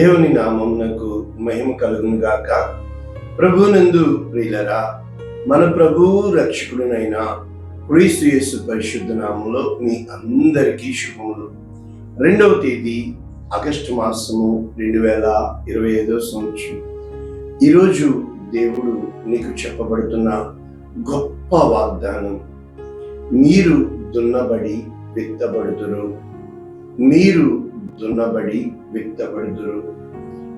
దేవుని నామమునకు మహిమ కలుగును గాక ప్రభునందు ప్రియులరా మన ప్రభువు రక్షకుడునైన క్రీస్తు యేసు పరిశుద్ధ నామంలో మీ అందరికీ శుభములు. రెండవ తేదీ ఆగస్టు మాసము రెండు వేల ఇరవై ఐదో సంవత్సరం. ఈరోజు దేవుడు నీకు చెప్పబడుతున్న గొప్ప వాగ్దానం మీరు దున్నబడి విత్తబడుతురు మీరు దున్నబడి విత్తబడుదురు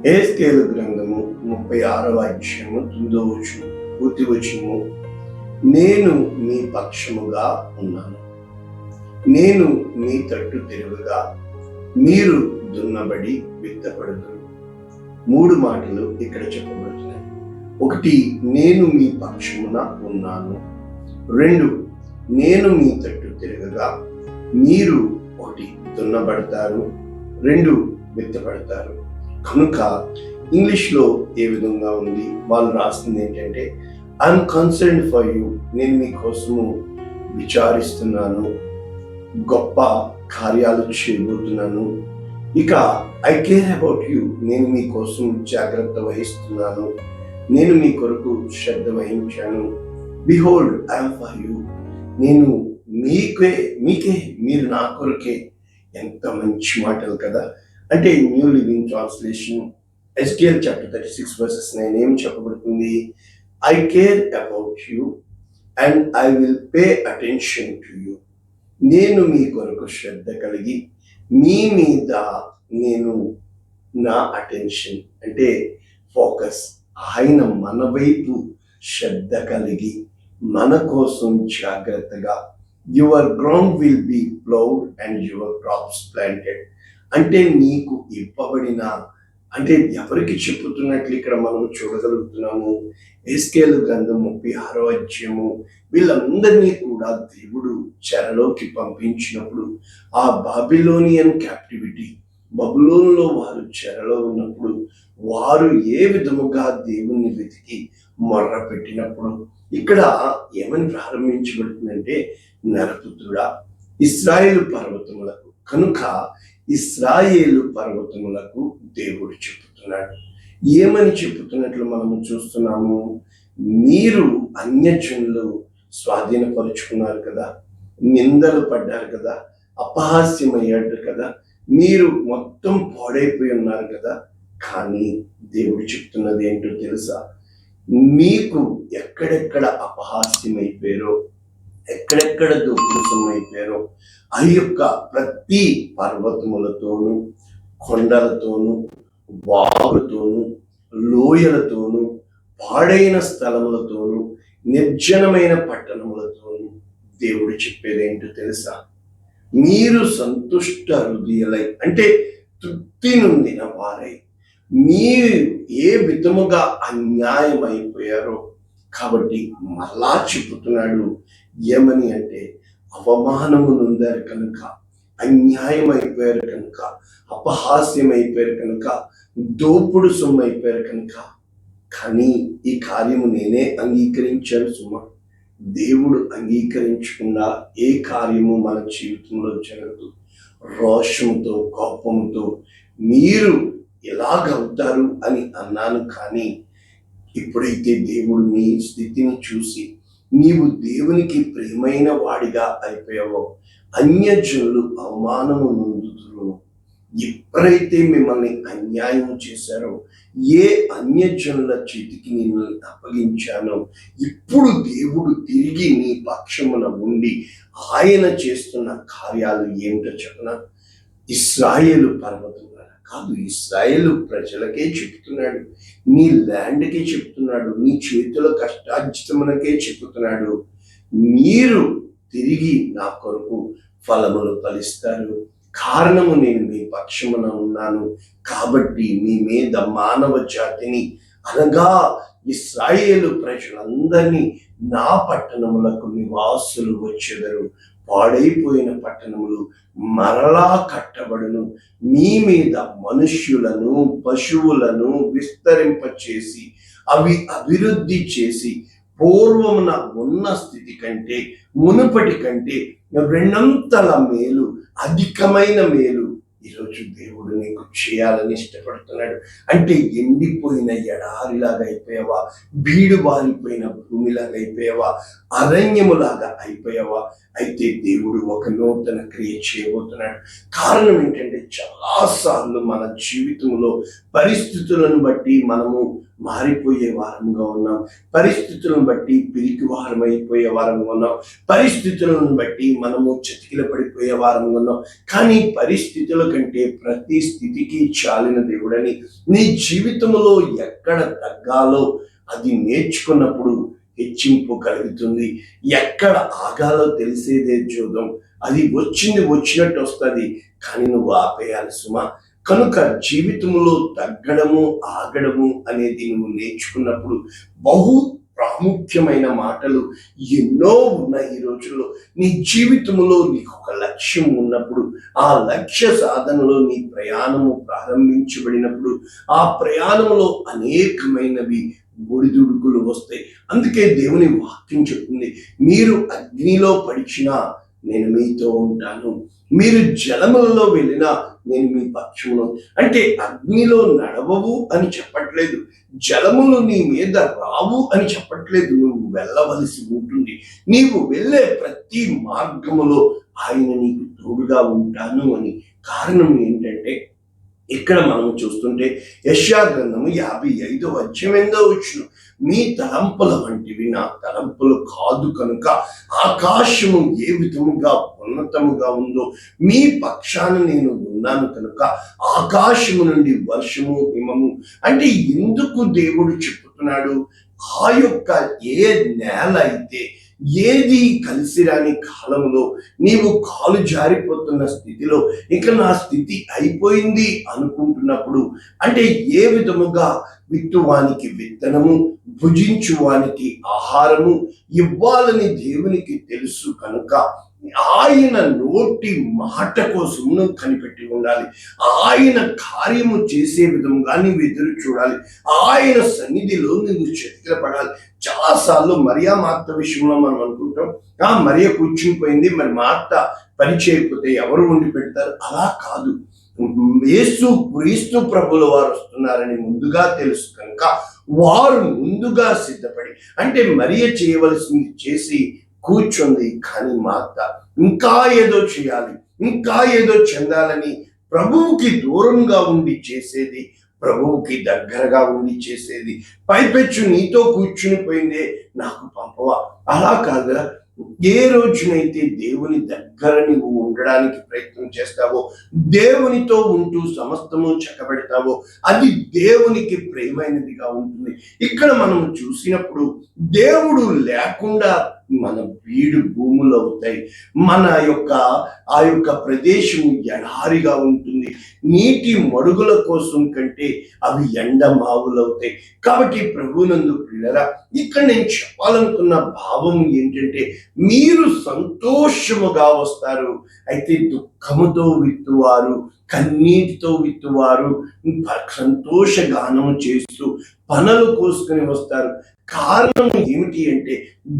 ఏస్కేలు గ్రంథము ముప్పై ఆరవ అధ్యయము తొమ్మిదో వచ్చును పూర్తి వచ్చును నేను మీ పక్షముగా ఉన్నాను. నేను మీ తట్టు తిరుగుగా మీరు దున్నబడి విత్తబడుదురు మూడు మాటలు ఇక్కడ చెప్పబడుతున్నాయి. ఒకటి నేను మీ పక్షమున ఉన్నాను. రెండు నేను మీ తట్టు తిరగగా మీరు ఒకటి దున్నబడతారు. రెండు వ్యక్తపడతారు. కనుక ఇంగ్లీష్లో ఏ విధంగా ఉంది? వాళ్ళు రాస్తుంది ఏంటంటే ఐఎమ్ కన్సర్న్ ఫర్ యూ నేను మీకోసము విచారిస్తున్నాను. గొప్ప కార్యాలు చేయబోతున్నాను. ఇక ఐ కేర్ అబౌట్ యూ నేను మీకోసం జాగ్రత్త వహిస్తున్నాను. నేను మీ కొరకు శ్రద్ధ వహించాను. బిహోల్డ్ ఐఎమ్ ఫర్ యూ నేను మీకే మీకే మీరు నా కొరకే ఎంత మంచి మాటలు కదా. అంటే New Living Translation STL chapter thirty six verses nine ఏం చెప్పబడుతుంది? I care about you and I will pay attention to you. నేను మీ కొరకు శ్రద్ధ కలిగి మీ మీద నేను నా అటెన్షన్ అంటే ఫోకస్ ఆయన మన వైపు శ్రద్ధ కలిగి మన కోసం జాగ్రత్తగా your ground will be ploughed and your crops planted అంటే నీకు ఇవ్వబడిన అంటే ఎవరికి చెప్పుతున్నట్లు ఇక్కడ మనం చూడగలుగుతున్నాము? ఎస్కేలు గ్రంథం ముప్పై ఆరో అధ్యయము. వీళ్ళందరినీ కూడా దేవుడు చెరలోకి పంపించినప్పుడు ఆ బాబిలోనియన్ క్యాప్టివిటీ బబులోన్లో వారు చెరలో ఉన్నప్పుడు వారు ఏ విధముగా దేవుణ్ణి వెతికి మొర్ర పెట్టినప్పుడు? ఇక్కడ ఏమని ప్రారంభించబడుతుందంటే నరపుత్రుడా ఇస్రాయేలు పర్వతములకు కనుక ఇస్రాయేలు పర్వతములకు దేవుడు చెబుతున్నాడు ఏమని చెబుతున్నట్లు మనము చూస్తున్నాము? మీరు అన్యజనులు స్వాధీనపరుచుకున్నారు కదా నిందలు పడ్డారు కదా అపహాస్యమయ్యాడు కదా మీరు మొత్తం పాడైపోయి ఉన్నారు కదా కానీ దేవుడు చెప్తున్నది ఏంటో తెలుసా? మీకు ఎక్కడెక్కడ అపహాస్యమైపోయారో ఎక్కడెక్కడ దుర్దృశమైపోయారో ఆ యొక్క ప్రతి పర్వతములతోనూ కొండలతోనూ వాగులతోనూ లోయలతోనూ పాడైన స్థలములతోనూ నిర్జనమైన పట్టణములతోనూ దేవుడు చెప్పేది ఏంటో తెలుసా? మీరు సంతుష్ట హృదయలై అంటే తృప్తి నొందిన వారై మీరు ఏ విధముగా అన్యాయం అయిపోయారో కాబట్టి మళ్ళా చెబుతున్నాడు ఏమని అంటే అవమానము నొందారు కనుక అన్యాయం అయిపోయారు కనుక అపహాస్యం అయిపోయారు కనుక దోపుడు సొమ్ము అయిపోయారు కనుక కానీ ఈ కార్యము నేనే అంగీకరించాను సుమ. దేవుడు అంగీకరించకుండా ఏ కార్యము మన జీవితంలో జరగదు. రోషంతో కోపంతో మీరు ఎలాగవుతారు అని అన్నాను కానీ ఎప్పుడైతే దేవుడు నీ స్థితిని చూసి నీవు దేవునికి ప్రేమైన వాడిగా అయిపోయావో అన్యజనులు అవమానము నొందుతురు ఎప్పుడైతే మిమ్మల్ని అన్యాయం చేశారో ఏ అన్యజనుల చేతికి నిన్ను అప్పగించానో ఇప్పుడు దేవుడు తిరిగి నీ పక్షమున ఉండి ఆయన చేస్తున్న కార్యాలు ఏమిటో చెప్పన? ఇస్రాయేలు పర్వతం కాదు ఇస్రాయేల్ ప్రజలకే చెప్తున్నాడు మీ ల్యాండ్కే చెప్తున్నాడు మీ చేతుల కష్టార్జితమునకే చెప్తున్నాడు మీరు తిరిగి నా కొరకు ఫలములు ఫలిస్తారు. కారణము నేను మీ పక్షమున ఉన్నాను. కాబట్టి మీ మీద మానవ జాతిని అనగా ఇస్రాయేలు ప్రజలందరినీ నా పట్టణములకు నివాసులు వచ్చేదారు. పాడైపోయిన పట్టణములు మరలా కట్టబడును. మీ మీద మనుష్యులను పశువులను విస్తరింపచేసి అవి అభివృద్ధి చేసి పూర్వమున ఉన్న స్థితి కంటే మునుపటి కంటే రెండంతల మేలు అధికమైన మేలు ఈరోజు దేవుడు నీకు చేయాలని ఇష్టపడుతున్నాడు. అంటే ఎండిపోయిన ఎడారిలాగా అయిపోయావా? బీడు బారిపోయిన భూమిలాగా అయిపోయావా? అరణ్యములాగా అయిపోయావా? అయితే దేవుడు ఒక నూతన క్రియ చేయబోతున్నాడు. కారణం ఏంటంటే చాలాసార్లు మన జీవితంలో పరిస్థితులను బట్టి మనము మారిపోయే వారంగా ఉన్నాం. పరిస్థితులను బట్టి పిరికి వారం అయిపోయే వారంగా ఉన్నాం. పరిస్థితులను బట్టి మనము చతికిల పడిపోయే వారంగా ఉన్నాం. కానీ పరిస్థితుల కంటే ప్రతి స్థితికి చాలిన దేవుడని నీ జీవితంలో ఎక్కడ తగ్గాలో అది నేర్చుకున్నప్పుడు హెచ్చింపు కలుగుతుంది. ఎక్కడ ఆగాలో తెలిసేదే చూద్దాం అది వచ్చింది వచ్చినట్టు వస్తుంది. కానీ నువ్వు ఆపేయాలి సుమా. కనుక జీవితంలో తగ్గడము ఆగడము అనేది నువ్వు నేర్చుకున్నప్పుడు బహు ప్రాముఖ్యమైన మాటలు ఎన్నో ఉన్నాయి ఈ రోజుల్లో. నీ జీవితంలో నీకు ఒక లక్ష్యం ఉన్నప్పుడు ఆ లక్ష్య సాధనలో నీ ప్రయాణము ప్రారంభించబడినప్పుడు ఆ ప్రయాణంలో అనేకమైనవి ఒడిదుడుకులు వస్తాయి. అందుకే దేవుని వాక్యం చెప్తుంది మీరు అగ్నిలో పడిచినా నేను మీతో ఉంటాను. మీరు జలములలో వెళ్ళినా నేను మీ పక్షములో అంటే అగ్నిలో నడవవు అని చెప్పట్లేదు. జలములు నీ మీద రావు అని చెప్పట్లేదు. నువ్వు వెళ్ళవలసి ఉంటుంది. నీవు వెళ్ళే ప్రతి మార్గములో ఆయన నీకు తోడుగా ఉంటాను అని కారణం ఏంటంటే ఇక్కడ మనం చూస్తుంటే యశా గ్రంథము యాభై ఐదో అధ్యాయం ఎందో వచ్చిన మీ తలంపుల వంటివి నా తలంపులు కాదు కనుక ఆకాశము ఏ విధముగా ఉన్నతముగా ఉందో మీ పక్షాన నేను ఉన్నాను కనుక ఆకాశము నుండి వర్షము హిమము. అంటే ఎందుకు దేవుడు చెప్పుతున్నాడు? ఆ యొక్క ఏ నేల అయితే ఏది కలిసి రాని కాలంలో నీవు కాలు జారిపోతున్న స్థితిలో ఇక నా స్థితి అయిపోయింది అనుకుంటున్నప్పుడు అంటే ఏ విధముగా విత్తువానికి విత్తనము భుజించువానికి ఆహారము ఇవ్వాలని దేవునికి తెలుసు కనుక ఆయన నోటి మాట కోసం నువ్వు కనిపెట్టి ఉండాలి. ఆయన కార్యము చేసే విధంగా నువ్వు ఎదురు చూడాలి. ఆయన సన్నిధిలో నువ్వు చతికిల పడాలి. చాలాసార్లు మరియా మార్త విషయంలో మనం అనుకుంటాం ఆ మరియ కూర్చుని పోయింది మరి మార్త పని చేయకపోతే ఎవరు వండి పెడతారు? అలా కాదు. యేసు క్రీస్తు ప్రభుల వారు వస్తున్నారని ముందుగా తెలుసు కనుక వారు ముందుగా సిద్ధపడి అంటే మరియ చేయవలసింది చేసి కూర్చుంది. కానీ మార్త ఇంకా ఏదో చేయాలి ఇంకా ఏదో చెందాలని ప్రభువుకి దూరంగా ఉండి చేసేది ప్రభువుకి దగ్గరగా ఉండి చేసేది. పైపెచ్చు నీతో కూర్చుని పోయిందే నాకు పంపవా అలా కాదు ఏ రోజునైతే దేవుని దగ్గర నువ్వు ఉండడానికి ప్రయత్నం చేస్తావో దేవునితో ఉంటూ సమస్తము చక్కబెడతావో అది దేవునికి ప్రేమైనదిగా ఉంటుంది. ఇక్కడ మనం చూసినప్పుడు దేవుడు లేకుండా మన బీడు భూములు అవుతాయి. మన యొక్క ఆ యొక్క ప్రదేశం ఎడారిగా ఉంటుంది. నీటి మడుగుల కోసం కంటే అవి ఎండ మావులవుతాయి. కాబట్టి ప్రభునందు పిల్లరా ఇక్కడ నేను చెప్పాలనుకున్న భావం ఏంటంటే మీరు సంతోషముగా వస్తారు. అయితే దుఃఖముతో విత్తువారు కన్నీటితో విత్తువారు సంతోష గానం చేస్తూ పనులు కోసుకొని వస్తారు. కారణం ఏమిటి అంటే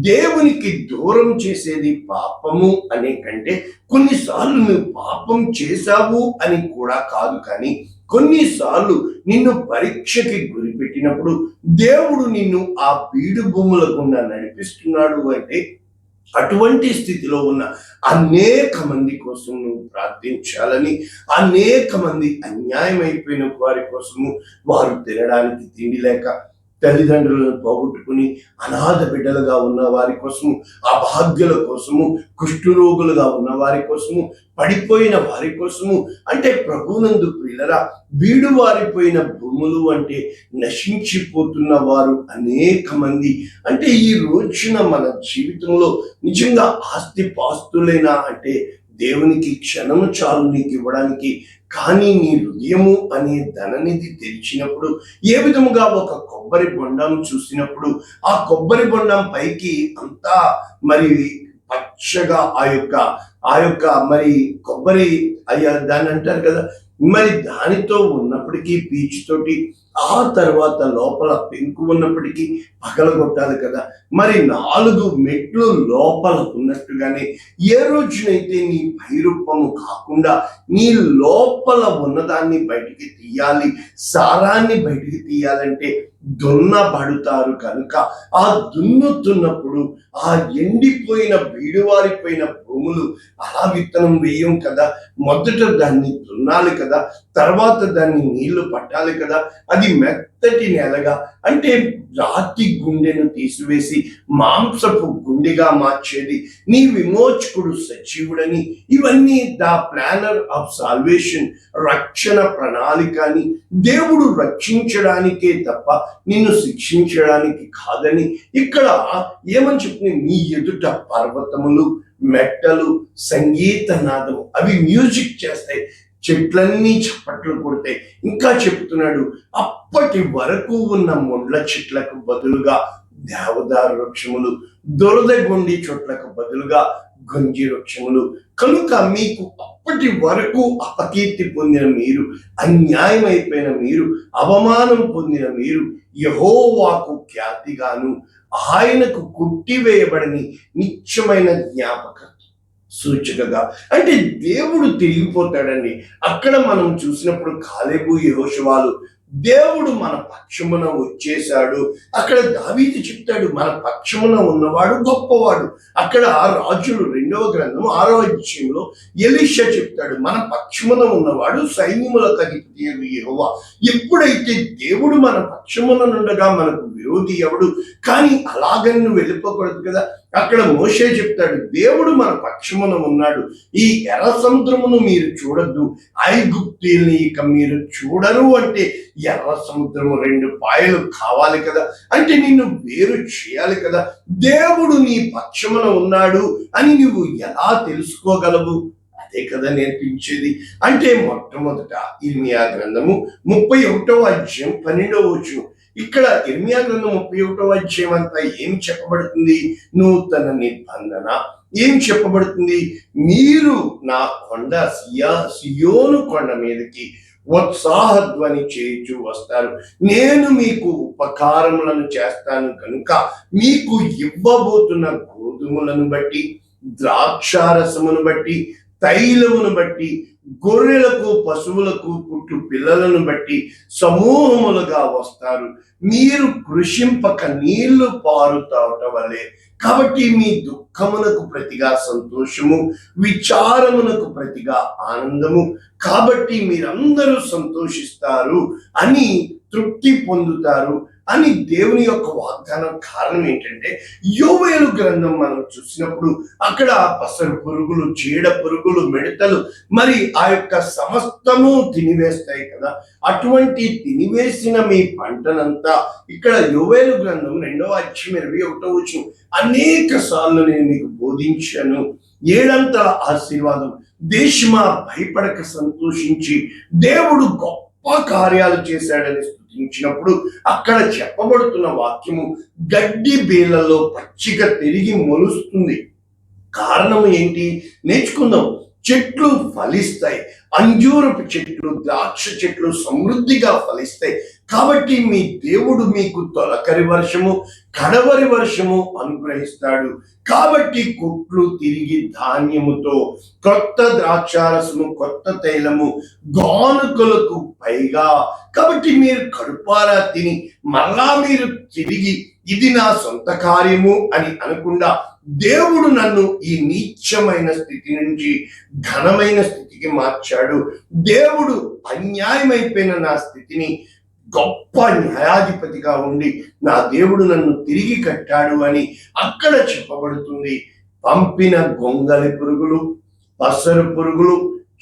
దేవునికి దూరం చేసేది పాపము అనే కంటే కొన్నిసార్లు నువ్వు పాపం చేశావు అని కూడా కాదు కానీ కొన్నిసార్లు నిన్ను పరీక్షకి గురిపెట్టినప్పుడు దేవుడు నిన్ను ఆ బీడు భూముల గుండా నడిపిస్తున్నాడు అంటే అటువంటి స్థితిలో ఉన్న అనేక మంది కోసం నువ్వు ప్రార్థించాలని అనేక మంది అన్యాయం అయిపోయిన వారి కోసము వారు తినడానికి తిండి లేక తల్లిదండ్రులను పోగొట్టుకుని అనాథ బిడ్డలుగా ఉన్న వారి కోసము అభాగ్యుల కోసము కుష్ఠరోగులుగా ఉన్న వారి కోసము పడిపోయిన వారి కోసము అంటే ప్రభునందు ప్రియులరా వీడు వారిపోయిన భూములు అంటే నశించిపోతున్న వారు అనేక మంది. అంటే ఈ రోజున మన జీవితంలో నిజంగా ఆస్తి పాస్తులైనా అంటే దేవునికి క్షణము చాలు నీకు ఇవ్వడానికి కానీ నీ హృదయము అనే ధననిధి తెరిచినప్పుడు ఏ విధముగా ఒక కొబ్బరి బొండం చూసినప్పుడు ఆ కొబ్బరి బొండం పైకి అంతా మరి పచ్చగా ఆ యొక్క ఆ యొక్క మరి కొబ్బరి అయ్యా దాన్ని అంటారు కదా మరి దానితో ఉన్నప్పటికీ పీచుతోటి ఆ తర్వాత లోపల పెంకు ఉన్నప్పటికీ పగలగొట్టాలి కదా. మరి నాలుగు మెట్లు లోపల ఉన్నట్టుగానే ఏ రోజునైతే నీ పైరూపము కాకుండా నీ లోపల ఉన్నదాన్ని బయటికి తీయాలి సారాన్ని బయటికి తీయాలంటే దున్నబడుతారు కనుక ఆ దున్నుతున్నప్పుడు ఆ ఎండిపోయిన బీడువారిపోయిన భూములు అలా విత్తనం వేయం కదా. మొదట దాన్ని దున్నాలి కదా. తర్వాత దాన్ని నీళ్ళు పట్టాలి కదా. అది మెత్తటి నేలగా అంటే రాతి గుండెను తీసివేసి మాంసపు గుండెగా మార్చేది. నీ విమోచకుడు సజీవుడని ఇవన్నీ ద ప్లానర్ ఆఫ్ సాల్వేషన్ రక్షణ ప్రణాళిక అని దేవుడు రక్షించడానికే తప్ప నిన్ను శిక్షించడానికి కాదని. ఇక్కడ ఏమని చెప్తుంది మీ ఎదుట పర్వతములు మెట్టలు సంగీత నాదం అవి మ్యూజిక్ చేస్తాయి. చెట్లన్నీ చప్పట్లు కొడతాయి ఇంకా చెప్తున్నాడు అప్పటి వరకు ఉన్న మొండ్ల చెట్లకు బదులుగా దేవదారు వృక్షములు దొరదగుండి చోట్లకు బదులుగా గంజి వృక్షములు కనుక మీకు అప్పటి వరకు అపకీర్తి పొందిన మీరు అన్యాయం అయిపోయిన మీరు అవమానం పొందిన మీరు యహోవాకు ఖ్యాతిగాను ఆయనకు కుట్టివేయబడని నిత్యమైన జ్ఞాపకం సూచికగా. అంటే దేవుడు తిరిగిపోతాడని అక్కడ మనం చూసినప్పుడు కాలేబు యహోశవాలు దేవుడు మన పక్షమున వచ్చేశాడు. అక్కడ దావీది చెప్తాడు మన పక్షమున ఉన్నవాడు గొప్పవాడు. అక్కడ రాజులు రెండవ గ్రంథం ఆరో అధ్యయంలో ఎలిషా చెప్తాడు మన పక్షమున ఉన్నవాడు సైన్యముల అధిపతి యహోవా. ఎప్పుడైతే దేవుడు మన పక్షమున నుండగా మనకు విరోధి ఎవడు కానీ అలాగని నువ్వు వెళ్ళిపోకూడదు కదా. అక్కడ మోషే చెప్తాడు దేవుడు మన పక్షమున ఉన్నాడు. ఈ ఎర్ర సముద్రమును మీరు చూడొద్దు. ఐగుప్తీల్ని ఇక మీరు చూడరు అంటే ఎర్ర సముద్రము రెండు పాయలు కావాలి కదా? అంటే నిన్ను వేరు చేయాలి కదా? దేవుడు నీ పక్షమున ఉన్నాడు అని నువ్వు ఎలా తెలుసుకోగలవు? అదే కదా నేర్పించేది. అంటే మొట్టమొదట ఇర్మియా గ్రంథము ముప్పై ఒకటవ అధ్యాయం పన్నెండవ వచ్చు ఇక్కడ ఇర్మియా గ్రంథం ముప్పై ఒకటో అధ్యాయం అంతా ఏం చెప్పబడుతుంది? నూతన నిబంధన. ఏం చెప్పబడుతుంది? మీరు నా కొండ సియా సియోను కొండ మీదకి ఉత్సాహధ్వని చేయించు వస్తారు. నేను మీకు ఉపకారములను చేస్తాను కనుక మీకు ఇవ్వబోతున్న గోధుమలను బట్టి ద్రాక్షారసమును బట్టి తైలమును బట్టి గొర్రెలకు పశువులకు పుట్టు పిల్లలను బట్టి సమూహములుగా వస్తారు. మీరు కృషింపక నీళ్ళు పారుతావట వలె కాబట్టి మీ దుఃఖమునకు ప్రతిగా సంతోషము విచారమునకు ప్రతిగా ఆనందము. కాబట్టి మీరందరూ సంతోషిస్తారు అని తృప్తి పొందుతారు. అని దేవుని యొక్క వాగ్దానం కారణం ఏంటంటే యోవేలు గ్రంథం మనం చూసినప్పుడు అక్కడ పసరు పురుగులు చీడ పురుగులు మిడతలు మరి ఆ యొక్క సమస్తము తినివేస్తాయి కదా. అటువంటి తినివేసిన మీ పంటనంతా ఇక్కడ యోవేలు గ్రంథం రెండవ అధ్యయం ఇరవై ఒకటో వచ్చి అనేక సార్లు నేను మీకు బోధించాను. ఏడంతల ఆశీర్వాదం దేశమా భయపడక సంతోషించి దేవుడు గొప్ప కార్యాలు చేశాడని స్థుతించినప్పుడు అక్కడ చెప్పబడుతున్న వాక్యము గడ్డి బీళ్ళలో పచ్చిక తిరిగి మొలుస్తుంది. కారణం ఏంటి? నేర్చుకుందాం. చెట్లు ఫలిస్తాయి. అంజూరపు చెట్లు ద్రాక్ష చెట్లు సమృద్ధిగా ఫలిస్తాయి. కాబట్టి మీ దేవుడు మీకు తొలకరి వర్షము కడవరి వర్షము అనుగ్రహిస్తాడు. కాబట్టి కుట్లు తిరిగి ధాన్యముతో కొత్త ద్రాక్షారసము కొత్త తైలము గానుకలకు పైగా. కాబట్టి మీరు కడుపారా తిని మళ్ళా మీరు తిరిగి ఇది నా సొంత కార్యము అని అనకుండా దేవుడు నన్ను ఈ నీచమైన స్థితి నుంచి ఘనమైన స్థితికి మార్చాడు. దేవుడు అన్యాయమైపోయిన నా స్థితిని గొప్ప న్యాయాధిపతిగా ఉండి నా దేవుడు నన్ను తిరిగి కట్టాడు అని అక్కడ చెప్పబడుతుంది. పంపిన గొంగలి పురుగులు పసరు పురుగులు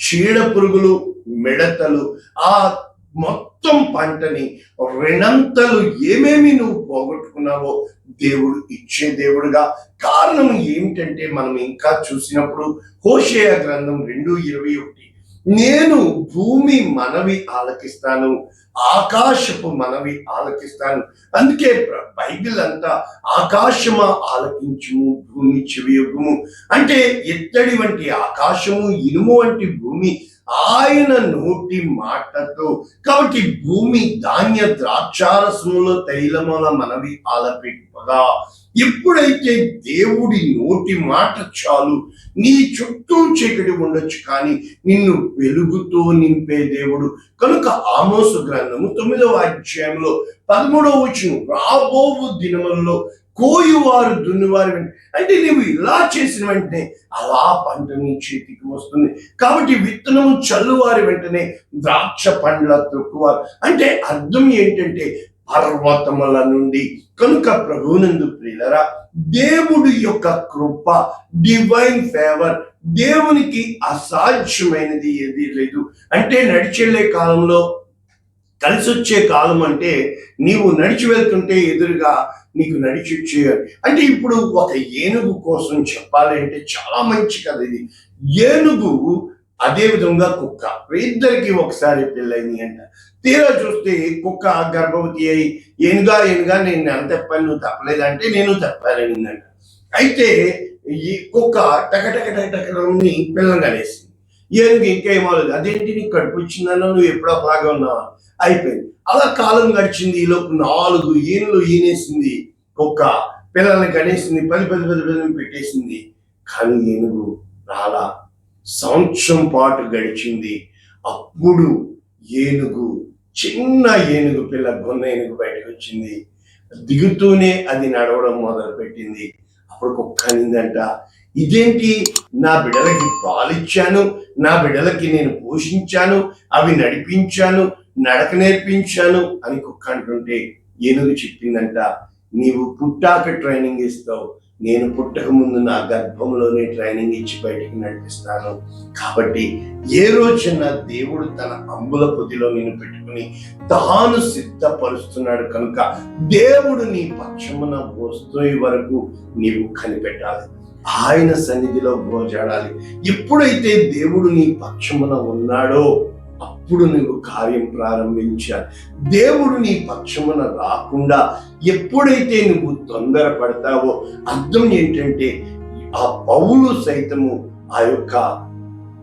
చీడ పురుగులు మిడతలు ఆ మొత్తం పంటని రెండంతలు ఏమేమి నువ్వు పోగొట్టుకున్నావో దేవుడు ఇచ్చే దేవుడుగా. కారణం ఏమిటంటే మనం ఇంకా చూసినప్పుడు హోషేయ గ్రంథం రెండు ఇరవై ఒకటి. నేను భూమి మనవి ఆలకిస్తాను ఆకాశపు మనవి ఆలకిస్తాను. అందుకే బైబిల్ అంతా ఆకాశమా ఆలకించుము భూమి చెవియుగము అంటే ఎత్తడి వంటి ఆకాశము ఇనుము వంటి భూమి ఆయన నోటి మాటతో. కాబట్టి భూమి ధాన్య ద్రాక్షారసముల తైలముల మనవి ఆలపెట్టుగా ఎప్పుడైతే దేవుడి నోటి మాట చాలు నీ చుట్టూ చీకటి ఉండొచ్చు కానీ నిన్ను వెలుగుతో నింపే దేవుడు. కనుక ఆమోసు గ్రంథము తొమ్మిదవ అధ్యాయంలో పదమూడవ వచ్చిన రాబోవు దినములలో కోయువారు దున్నువారు అంటే నీవు ఇలా చేసిన వెంటనే అలా పంట నీ చేతికి వస్తుంది. కాబట్టి విత్తనం చల్లువారి వెంటనే ద్రాక్ష పండ్ల తొక్కువారు. అంటే అర్థం ఏంటంటే పర్వతముల నుండి కనుక ప్రభునందు ప్రియులరా దేవుడి యొక్క కృప డివైన్ ఫేవర్ దేవునికి అసాధ్యమైనది ఏది లేదు. అంటే నడిచెళ్ళే కాలంలో కలిసి వచ్చే కాలం అంటే నీవు నడిచి వెళ్తుంటే ఎదురుగా నీకు నడిచి వచ్చే అంటే ఇప్పుడు ఒక ఏనుగు కోసం చెప్పాలి అంటే చాలా మంచి కథ ఇది ఏనుగు అదే విధంగా కుక్క ఇద్దరికి ఒకసారి పెళ్ళైంది అంట తీరా చూస్తే కుక్క గర్భవతి అయి ఏనుగా ఏనుగా నేను నెల తప్పాను నువ్వు తప్పలేదంటే నేను తప్పానంట అయితే ఈ కుక్క టకటక టకటకని పిల్లలు కనేసింది ఏనుగు ఇంకేమో లేదు అదేంటి నీకు కడుపు వచ్చిందన్న నువ్వు ఎప్పుడో బాగా ఉన్నావా? అయిపోయింది. అలా కాలం గడిచింది. ఈలోపు లోపు నాలుగు ఈనులు ఈనేసింది. కుక్క పిల్లల్ని కనేసింది. పది పది పది పది పెట్టేసింది. కానీ ఏనుగు రాలా. సంవత్సరం పాటు గడిచింది. అప్పుడు ఏనుగు చిన్న ఏనుగు పిల్ల గొన్న ఏనుగు బయటకు వచ్చింది. దిగుతూనే అది నడవడం మొదలుపెట్టింది. అప్పుడు కుక్క అనిందంట ఇదేంటి? నా బిడ్డలకి పాలిచ్చాను నా బిడ్డలకి నేను పోషించాను అవి నడిపించాను నడక నేర్పించాను అని కుక్క అంటుంటే ఏనుగు చెప్పిందంట నీవు పుట్టాక ట్రైనింగ్ ఇస్తావు. నేను పుట్టక ముందు నా గర్భంలోనే ట్రైనింగ్ ఇచ్చి బయటికి నడిపిస్తాను. కాబట్టి ఏ రోజున దేవుడు తన అంబుల పొదిలో నేను పెట్టుకుని తాను సిద్ధపరుస్తున్నాడు కనుక దేవుడు నీ పక్షమున వస్తువు వరకు నీవు కనిపెట్టాలి. ఆయన సన్నిధిలో గోజాడాలి ఎప్పుడైతే దేవుడు నీ పక్షమున ఉన్నాడో అప్పుడు నువ్వు కార్యం ప్రారంభించాలి. దేవుడు నీ పక్షమున రాకుండా ఎప్పుడైతే నువ్వు తొందరపడతావో అర్థం ఏంటంటే ఆ పౌలు సైతము ఆ యొక్క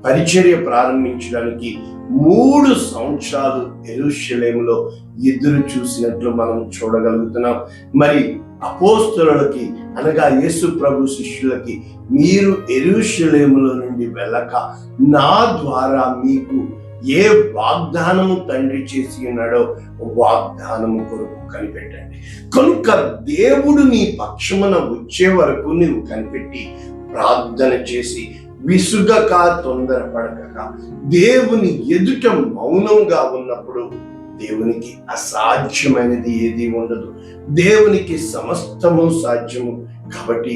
పరిచర్య ప్రారంభించడానికి మూడు సంవత్సరాలు ఎరుషలేములో ఎదురు చూసినట్లు మనం చూడగలుగుతున్నాం. మరి అపోస్తులకి అనగా యేసు ప్రభు శిష్యులకి మీరు ఎరుషలేములో నుండి వెళ్ళక నా ద్వారా మీకు ఏ వాగ్దానము తండ్రి చేసి ఉన్నాడో వాగ్దానము కొరకు కనిపెట్టండి. కనుక దేవుడు నీ పక్షమున వచ్చే వరకు నీవు కనిపెట్టి ప్రార్థన చేసి విసుగక తొందరపడక దేవుని ఎదుట మౌనంగా ఉన్నప్పుడు దేవునికి అసాధ్యమైనది ఏది ఉండదు. దేవునికి సమస్తము సాధ్యము. కాబట్టి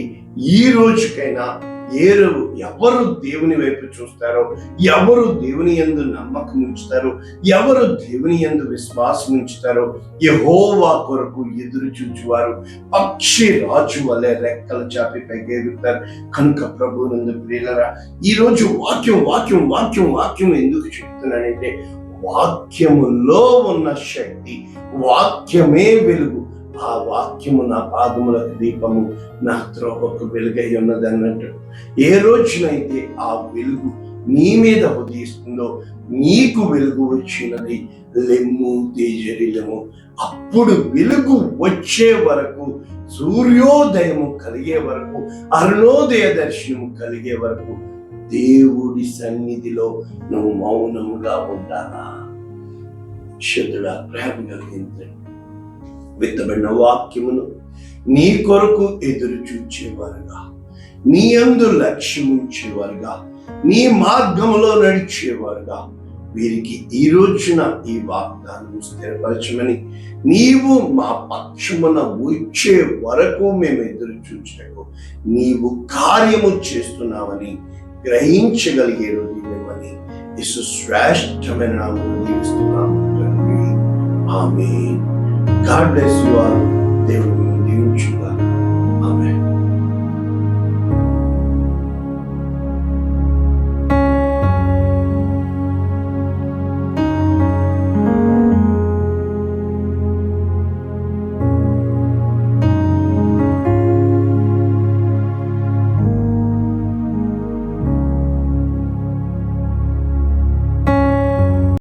ఈ రోజుకైనా ఏరు ఎవరు దేవుని వైపు చూస్తారో ఎవరు దేవుని యందు నమ్మకం ఉంచుతారో ఎవరు దేవుని యందు విశ్వాసం ఉంచుతారో యహోవా కొరకు ఎదురు చూచువారు పక్షి రాజు వలె రెక్కలు చాపి పైకెగుతారు కనుక ప్రభు నందు ప్రియులరా ఈ రోజు వాక్యం వాక్యం వాక్యం వాక్యం ఎందుకు చెప్తున్నానంటే వాక్యములో ఉన్న శక్తి వాక్యమే వెలుగు. ఆ వాక్యము నా పాదములకు దీపము నా త్రోవకు వెలుగై ఉన్నది అన్నట్టు. ఏ రోజునైతే ఆ వెలుగు నీ మీద ఉదయిస్తుందో నీకు వెలుగు వచ్చినది లెమ్ము తేజరిలము అప్పుడు వెలుగు వచ్చే వరకు సూర్యోదయము కలిగే వరకు అరుణోదయ దర్శనము కలిగే వరకు దేవుడి సన్నిధిలో నువ్వు మౌనముగా ఉండాలా శుద్ధుడా ప్రేమ కలిగించండి విత్తబడిన వాక్యమును నీ కొరకు ఎదురు చూచేవారుగా. నీ అందు లక్ష్యముంచేవారుగా నీ మార్గంలో నడిచేవారుగా. వీరికి ఈ రోజున ఈ వాగ్దానం స్థిరపరచమని నీవు మా పక్షమున వచ్చే వరకు మేము ఎదురు చూచటకు నీవు కార్యము చేస్తున్నావని ഗ്രഹിച്ചുകൽകേറുന്നവനെ യേശു ശ്രേഷ്ഠമെന്ന നാമത്തിൽ സ്തുതിക്കുന്നു amen God bless you all ദൈവം ദീവിച്ചുക